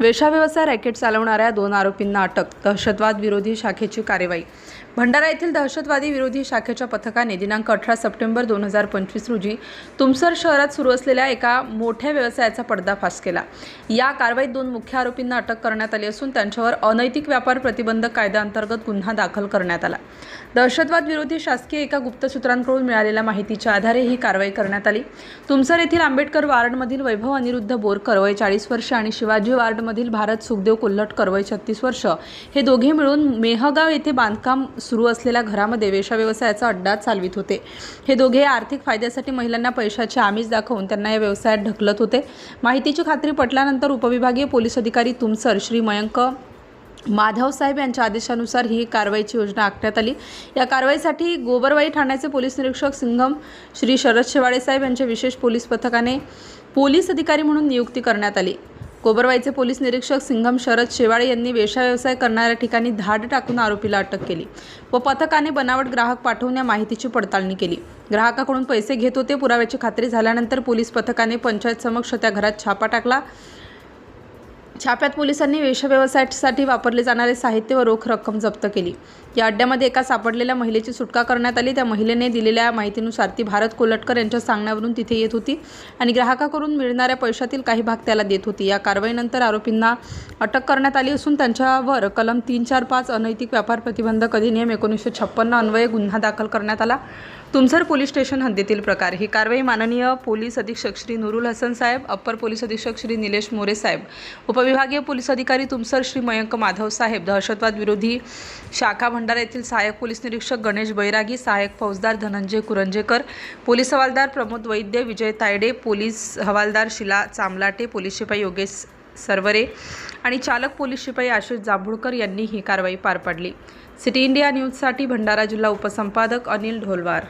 वेशा व्यवसाय रॅकेट चालवणाऱ्या दोन आरोपींना अटक दहशतवाद विरोधी शाखेची कार्यवाही भंडारा येथील दहशतवादी विरोधी शाखेच्या पथकाने दिनांक अठरा सप्टेंबर दोन हजार पंचवीस रोजी तुमसर शहरात सुरू असलेल्या एका मोठ्या व्यवसायाचा पडदाफाश केला. या कारवाईत दोन मुख्य आरोपींना अटक करण्यात आली असून त्यांच्यावर अनैतिक व्यापार प्रतिबंधक कायद्याअंतर्गत गुन्हा दाखल करण्यात आला. दहशतवाद विरोधी शासकीय एका गुप्तसूत्रांकडून मिळालेल्या माहितीच्या आधारे ही कारवाई करण्यात आली. तुमसर येथील आंबेडकर वार्डमधील वैभव अनिरुद्ध बोरकर वय चाळीस वर्ष आणि शिवाजी वार्डमधील भारत सुखदेव कोल्हटकर वय छत्तीस वर्ष हे दोघे मिळून मेहगाव येथे बांधकाम सुरू असलेल्या घरामध्ये वेशा व्यवसायाचा अड्डा चालवित होते. हे दोघे आर्थिक फायद्यासाठी महिलांना पैशाचे आमिष दाखवून त्यांना या व्यवसायात ढकलत होते. माहितीची खात्री पटल्यानंतर उपविभागीय पोलीस अधिकारी तुमसर श्री मयंक माधव साहेब यांच्या आदेशानुसार ही कारवाईची योजना आखण्यात आली. या कारवाईसाठी गोबरवाई ठाण्याचे पोलीस निरीक्षक सिंघम श्री शरद शेवाळे साहेब यांच्या विशेष पोलीस पथकाने पोलीस अधिकारी म्हणून नियुक्ती करण्यात आली. गोबरवाईचे पोलीस निरीक्षक सिंघम शरद शेवाळे यांनी वेशा व्यवसाय करणाऱ्या ठिकाणी धाड टाकून आरोपीला अटक केली व पथकाने बनावट ग्राहक पाठवून या माहितीची पडताळणी केली. ग्राहकाकडून पैसे घेत होते पुराव्याची खात्री झाल्यानंतर पोलीस पथकाने पंचायत समक्ष त्या घरात छापा टाकला. छाप्यात पोलिसांनी वेशव्यवसायासाठी वापरले जाणारे साहित्य व रोख रक्कम जप्त केली. या अड्ड्यामध्ये एका सापडलेल्या महिलेची सुटका करण्यात आली. त्या महिलेने दिलेल्या माहितीनुसार ती भारत कोलटकर यांच्या सांगण्यावरून तिथे येत होती आणि ग्राहकाकडून मिळणाऱ्या पैशातील काही भाग त्याला देत होती. या कारवाईनंतर आरोपींना अटक करण्यात आली असून त्यांच्यावर कलम तीन चार पाच अनैतिक व्यापार प्रतिबंधक अधिनियम एकोणीसशे छप्पन्न अन्वये गुन्हा दाखल करण्यात आला. तुमसर पोलीस स्टेशन हद्दीतील प्रकार. ही कारवाई माननीय पोलीस अधीक्षक श्री नुरुल हसन साहेब अप्पर पोलीस अधीक्षक श्री निलेश मोरे साहेब उप उपविभागीय पोलीस अधिकारी तुमसर श्री मयंक माधव साहेब दहशतवाद विरोधी शाखा भंडारा येथील सहाय्यक पोलीस निरीक्षक गणेश बैरागी सहाय्यक फौजदार धनंजय कुरंजेकर पोलीस हवालदार प्रमोद वैद्य विजय तायडे पोलीस हवालदार शिला चामलाटे पोलीस शिपाई योगेश सरवरे आणि चालक पोलीस शिपाई आशिष जांभूळकर यांनी ही कारवाई पार पाडली. सिटी इंडिया न्यूजसाठी भंडारा जिल्हा उपसंपादक अनिल ढोलवार.